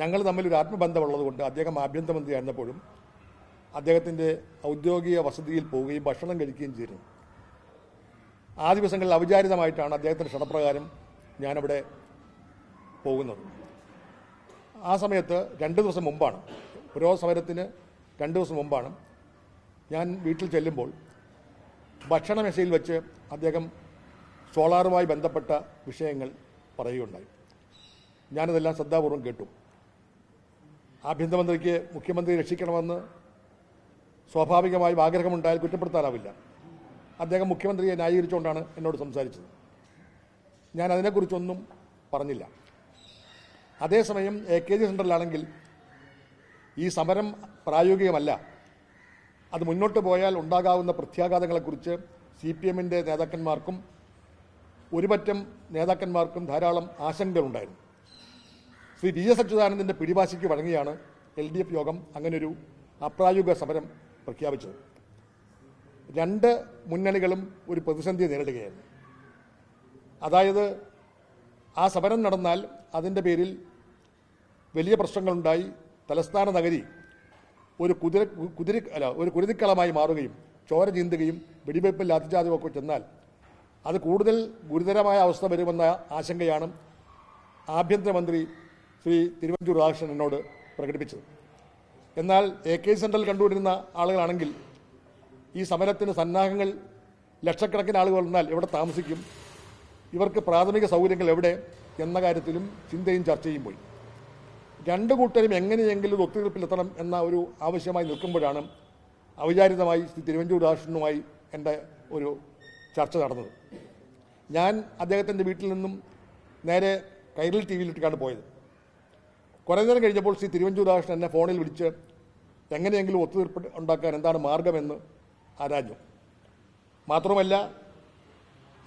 ഞങ്ങൾ തമ്മിൽ ഒരു ആത്മബന്ധമുള്ളതുകൊണ്ട് അദ്ദേഹം ആഭ്യന്തരമന്ത്രിയായിരുന്നപ്പോഴും അദ്ദേഹത്തിന്റെ ഔദ്യോഗിക വസതിയിൽ പോവുകയും ഭക്ഷണം കഴിക്കുകയും ചെയ്തിരുന്നു. ആ ദിവസങ്ങളിൽ ഔചാരിതമായിട്ടാണ് അദ്ദേഹത്തിന്റെ ക്ഷണപ്രകാരം ഞാനവിടെ പോകുന്നത്. ആ സമയത്ത് രണ്ട് ദിവസം മുമ്പാണ് ഓരോ സമരത്തിന് രണ്ട് ദിവസം മുമ്പാണ് ഞാൻ വീട്ടിൽ ചെല്ലുമ്പോൾ ഭക്ഷണമേശയിൽ വെച്ച് അദ്ദേഹം സോളാറുമായി ബന്ധപ്പെട്ട വിഷയങ്ങൾ പറയുകയുണ്ടായി. ഞാനതെല്ലാം ശ്രദ്ധാപൂർവം കേട്ടു. ആഭ്യന്തരമന്ത്രിക്ക് മുഖ്യമന്ത്രി രക്ഷിക്കണമെന്ന് സ്വാഭാവികമായും ആഗ്രഹമുണ്ടായാൽ കുറ്റപ്പെടുത്താനാവില്ല. അദ്ദേഹം മുഖ്യമന്ത്രിയെ ന്യായീകരിച്ചുകൊണ്ടാണ് എന്നോട് സംസാരിച്ചത്. ഞാൻ അതിനെക്കുറിച്ചൊന്നും പറഞ്ഞില്ല. അതേസമയം എ കെ ജി സെന്ററിലാണെങ്കിൽ ഈ സമരം പ്രായോഗികമല്ല. അത് മുന്നോട്ട് പോയാൽ ഉണ്ടാകാവുന്ന പ്രത്യാഘാതങ്ങളെക്കുറിച്ച് സി പി എമ്മിന്റെ നേതാക്കന്മാർക്കും ഒരുപറ്റം നേതാക്കന്മാർക്കും ധാരാളം ആശങ്കകളുണ്ടായിരുന്നു. ശ്രീ വി എസ് അച്യുതാനന്ദന്റെ പിടിവാശിക്ക് വഴങ്ങിയാണ് എൽ ഡി എഫ് യോഗം അങ്ങനൊരു അപ്രായോഗിക സമരം പ്രഖ്യാപിച്ചത്. രണ്ട് മുന്നണികളും ഒരു പ്രതിസന്ധി നേരിടുകയായിരുന്നു. അതായത് ആ സമരം നടന്നാൽ അതിന്റെ പേരിൽ വലിയ പ്രശ്നങ്ങളുണ്ടായി. തലസ്ഥാന നഗരി ഒരു കുതിര കുതിരി അല്ല ഒരു കുരുതിക്കളമായി മാറുകയും ചോര ചീന്തുകയും വെടിവയ്പ്പും ലാത്തിച്ചാർജും ചെന്നാൽ അത് കൂടുതൽ ഗുരുതരമായ അവസ്ഥ വരുമെന്ന ആശങ്കയാണ് ആഭ്യന്തരമന്ത്രി ശ്രീ തിരുവഞ്ചൂർ രാധാകൃഷ്ണൻ എന്നോട് പ്രകടിപ്പിച്ചത്. എന്നാൽ എ കെ സെൻട്രൽ കണ്ടുകൊണ്ടിരുന്ന ആളുകളാണെങ്കിൽ ഈ സമരത്തിന് സന്നാഹങ്ങൾ ലക്ഷക്കണക്കിന് ആളുകൾ വന്നാൽ എവിടെ താമസിക്കും? ഇവർക്ക് പ്രാഥമിക സൗകര്യങ്ങൾ എവിടെ? എന്ന കാര്യത്തിലും ചിന്തയും ചർച്ചയും പോയി. രണ്ട് കൂട്ടരും എങ്ങനെയെങ്കിലും ഒത്തുതീർപ്പിലെത്തണം എന്ന ഒരു ആവശ്യമായി നിൽക്കുമ്പോഴാണ് അവിചാരിതമായി ശ്രീ തിരുവഞ്ചൂർ രാഷ്ട്രനുമായി എന്റെ ഒരു ചർച്ച നടന്നത്. ഞാൻ അദ്ദേഹത്തിന്റെ വീട്ടിൽ നിന്നും നേരെ കൈരൽ ടി വിയിലിട്ടാണ് പോയത്. കുറേ നേരം കഴിഞ്ഞപ്പോൾ ശ്രീ തിരുവഞ്ചൂർ രാഷ്ട്രൻ എന്നെ ഫോണിൽ വിളിച്ച് എങ്ങനെയെങ്കിലും ഒത്തുതീർപ്പ് ഉണ്ടാക്കാൻ എന്താണ് മാർഗമെന്ന് ആരാഞ്ഞു. മാത്രമല്ല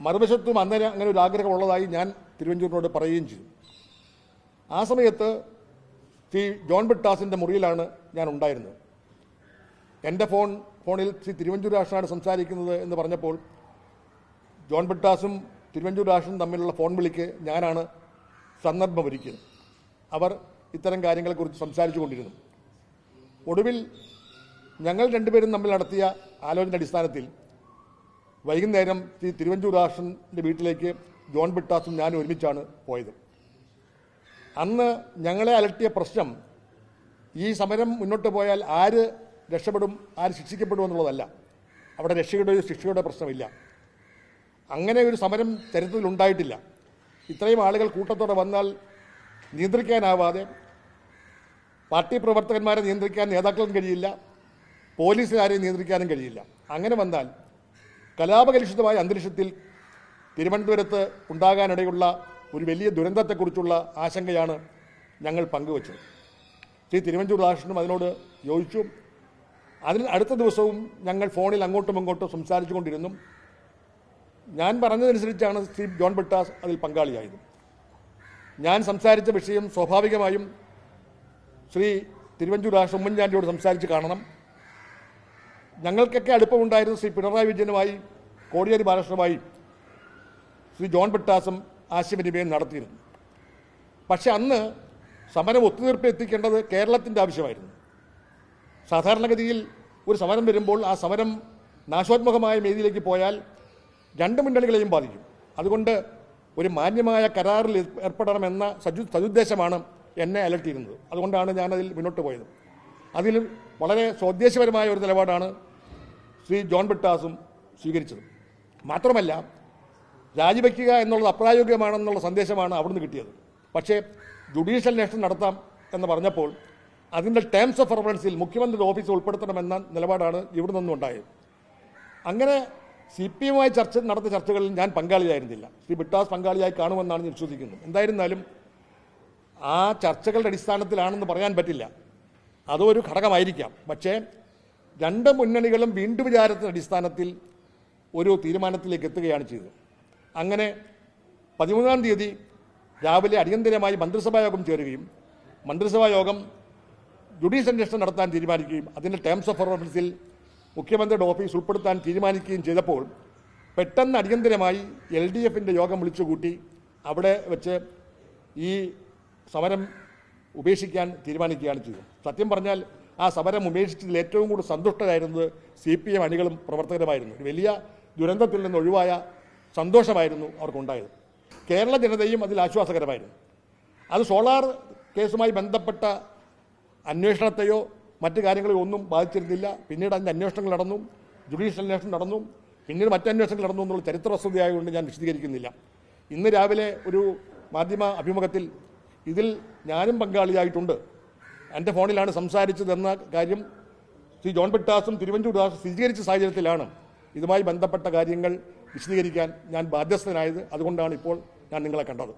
മറുവശത്തും അന്നേരം അങ്ങനെ ഒരു ആഗ്രഹമുള്ളതായി ഞാൻ തിരുവഞ്ചൂരിനോട് പറയുകയും ചെയ്തു. ആ സമയത്ത് ശ്രീ ജോൺ ബിട്ടാസിന്റെ മുറിയിലാണ് ഞാൻ ഉണ്ടായിരുന്നത്. എന്റെ ഫോൺ ഫോണിൽ ശ്രീ തിരുവഞ്ചൂർ രാഷ്ട്രനാണ് സംസാരിക്കുന്നത് എന്ന് പറഞ്ഞപ്പോൾ ജോൺ ബിട്ടാസും തിരുവഞ്ചൂർ രാഷ്ട്രനും തമ്മിലുള്ള ഫോൺ വിളിക്ക് ഞാനാണ് സന്ദർഭമൊരുക്കിയത് അവർ ഇത്തരം കാര്യങ്ങളെക്കുറിച്ച് സംസാരിച്ചു കൊണ്ടിരുന്നു. ഒടുവിൽ ഞങ്ങൾ രണ്ടുപേരും തമ്മിൽ നടത്തിയ ആലോചന അടിസ്ഥാനത്തിൽ വൈകുന്നേരം ശ്രീ തിരുവഞ്ചൂർ രാഷ്ട്രന്റെ വീട്ടിലേക്ക് ജോൺ ബിട്ടാസും ഞാനും ഒരുമിച്ചാണ് പോയത്. അന്ന് ഞങ്ങളെ അലട്ടിയ പ്രശ്നം ഈ സമരം മുന്നോട്ട് പോയാൽ ആര് രക്ഷപ്പെടും ആര് ശിക്ഷിക്കപ്പെടും എന്നുള്ളതല്ല. അവിടെ രക്ഷയുടെയോ ശിക്ഷയുടെ പ്രശ്നമില്ല. അങ്ങനെ ഒരു സമരം ചരിത്രത്തിൽ ഉണ്ടായിട്ടില്ല. ഇത്രയും ആളുകൾ കൂട്ടത്തോടെ വന്നാൽ നിയന്ത്രിക്കാനാവാതെ പാർട്ടി പ്രവർത്തകന്മാരെ നിയന്ത്രിക്കാൻ നേതാക്കൾക്കും കഴിയില്ല പോലീസുകാരെ നിയന്ത്രിക്കാനും കഴിയില്ല. അങ്ങനെ വന്നാൽ കലാപകലുഷിതമായ അന്തരീക്ഷത്തിൽ തിരുവനന്തപുരത്ത് ഉണ്ടാകാനിടയുള്ള ഒരു വലിയ ദുരന്തത്തെക്കുറിച്ചുള്ള ആശങ്കയാണ് ഞങ്ങൾ പങ്കുവച്ചത്. ശ്രീ തിരുവഞ്ചൂർ രാഷ്ട്രനും അതിനോട് യോജിച്ചു. അതിന് അടുത്ത ദിവസവും ഞങ്ങൾ ഫോണിൽ അങ്ങോട്ടും ഇങ്ങോട്ടും സംസാരിച്ചുകൊണ്ടിരുന്നു. ഞാൻ പറഞ്ഞതനുസരിച്ചാണ് ശ്രീ ജോൺ ബിട്ടാസ് അതിൽ പങ്കാളിയായത്. ഞാൻ സംസാരിച്ച വിഷയം സ്വാഭാവികമായും ശ്രീ തിരുവഞ്ചൂർ രാഷ്ട്രം ഉമ്മൻചാണ്ടിയോട് സംസാരിച്ച് കാണണം. ഞങ്ങൾക്കൊക്കെ അടുപ്പമുണ്ടായിരുന്ന ശ്രീ പിണറായി വിജയനുമായി കോടിയേരി ബാലകൃഷ്ണനുമായി ശ്രീ ജോൺ ബിട്ടാസും ആശയവിനിമയം നടത്തിയിരുന്നു. പക്ഷെ അന്ന് സമരം ഒത്തുതീർപ്പ് എത്തിക്കേണ്ടത് കേരളത്തിന്റെ ആവശ്യമായിരുന്നു. സാധാരണഗതിയിൽ ഒരു സമരം വരുമ്പോൾ ആ സമരം നാശോത്മകമായ രീതിയിലേക്ക് പോയാൽ രണ്ട് മുന്നണികളെയും ബാധിക്കും. അതുകൊണ്ട് ഒരു മാന്യമായ കരാറിൽ ഏർപ്പെടണമെന്ന സജു സതുദ്ദേശമാണ് എന്നെ അലട്ടിയിരുന്നത്. അതുകൊണ്ടാണ് ഞാനതിൽ മുന്നോട്ട് പോയത്. അതിൽ വളരെ സ്വദേശപരമായ ഒരു നിലപാടാണ് ശ്രീ ജോൺ ബിട്ടാസും സ്വീകരിച്ചത്. മാത്രമല്ല രാജിവെക്കുക എന്നുള്ളത് അപ്രായോഗികമാണെന്നുള്ള സന്ദേശമാണ് അവിടുന്ന് കിട്ടിയത്. പക്ഷേ ജുഡീഷ്യൽ അന്വേഷണം നടത്താം എന്ന് പറഞ്ഞപ്പോൾ അതിന്റെ ടേംസ് ഓഫ് റെഫറൻസിൽ മുഖ്യമന്ത്രിയുടെ ഓഫീസ് ഉൾപ്പെടുത്തണമെന്ന നിലപാടാണ് ഇവിടെ നിന്നും ഉണ്ടായത്. അങ്ങനെ സി പി എമ്മുമായി ചർച്ച നടത്തിയ ചർച്ചകളിൽ ഞാൻ പങ്കാളിയായിരുന്നില്ല. ശ്രീ ബിട്ടാസ് പങ്കാളിയായി കാണുമെന്നാണ് ഞാൻ വിശ്വസിക്കുന്നത്. എന്തായിരുന്നാലും ആ ചർച്ചകളുടെ അടിസ്ഥാനത്തിലാണെന്ന് പറയാൻ പറ്റില്ല. അതൊരു ഘടകമായിരിക്കാം. പക്ഷേ രണ്ട് മുന്നണികളും വീണ്ടും വിചാരത്തിന്റെ അടിസ്ഥാനത്തിൽ ഒരു തീരുമാനത്തിലേക്ക് എത്തുകയാണ് ചെയ്തത്. അങ്ങനെ പതിമൂന്നാം തീയതി രാവിലെ അടിയന്തരമായി മന്ത്രിസഭാ യോഗം ചേരുകയും മന്ത്രിസഭാ യോഗം ജുഡീഷ്യൽ അന്വേഷണം നടത്താൻ തീരുമാനിക്കുകയും അതിന്റെ ടേംസ് ഓഫ് റെഫറൻസിൽ മുഖ്യമന്ത്രിയുടെ ഓഫീസ് ഉൾപ്പെടുത്താൻ തീരുമാനിക്കുകയും ചെയ്തപ്പോൾ പെട്ടെന്ന് അടിയന്തരമായി എൽ ഡി എഫിന്റെ യോഗം വിളിച്ചുകൂട്ടി. അവിടെ വെച്ച് ഈ സമരം ഉപേക്ഷിക്കാൻ തീരുമാനിക്കുകയാണ് ചെയ്തത്. സത്യം പറഞ്ഞാൽ ആ സമരം ഉപേക്ഷിച്ചതിൽ ഏറ്റവും കൂടുതൽ സന്തുഷ്ടരായിരുന്നത് സി പി എം അണികളും പ്രവർത്തകരുമായിരുന്നു. വലിയ ദുരന്തത്തിൽ നിന്ന് ഒഴിവായ സന്തോഷമായിരുന്നു അവർക്കുണ്ടായത്. കേരള ജനതയും അതിൽ ആശ്വാസകരമായിരുന്നു. അത് സോളാർ കേസുമായി ബന്ധപ്പെട്ട അന്വേഷണത്തെയോ മറ്റു കാര്യങ്ങളിൽ ഒന്നും ബാധിച്ചിരുന്നില്ല. പിന്നീട് അതിന്റെ അന്വേഷണങ്ങൾ നടന്നു. ജുഡീഷ്യൽ അന്വേഷണം നടന്നു. പിന്നീട് മറ്റു അന്വേഷണങ്ങൾ നടന്നു എന്നുള്ള ചരിത്ര വസ്തുതയായതുകൊണ്ട് ഞാൻ വിശദീകരിക്കുന്നില്ല. ഇന്ന് രാവിലെ ഒരു മാധ്യമ അഭിമുഖത്തിൽ ഇതിൽ ഞാനും പങ്കാളിയായിട്ടുണ്ട്. എന്റെ ഫോണിലാണ് സംസാരിച്ചതെന്ന കാര്യം ശ്രീ ജോൺ പിട്ടാസും തിരുവഞ്ചൂർ ദാസും സ്ഥിരീകരിച്ച സാഹചര്യത്തിലാണ് ഇതുമായി ബന്ധപ്പെട്ട കാര്യങ്ങൾ വിശദീകരിക്കാൻ ഞാൻ ബാധ്യസ്ഥനായത്. അതുകൊണ്ടാണ് ഇപ്പോൾ ഞാൻ നിങ്ങളെ കണ്ടത്.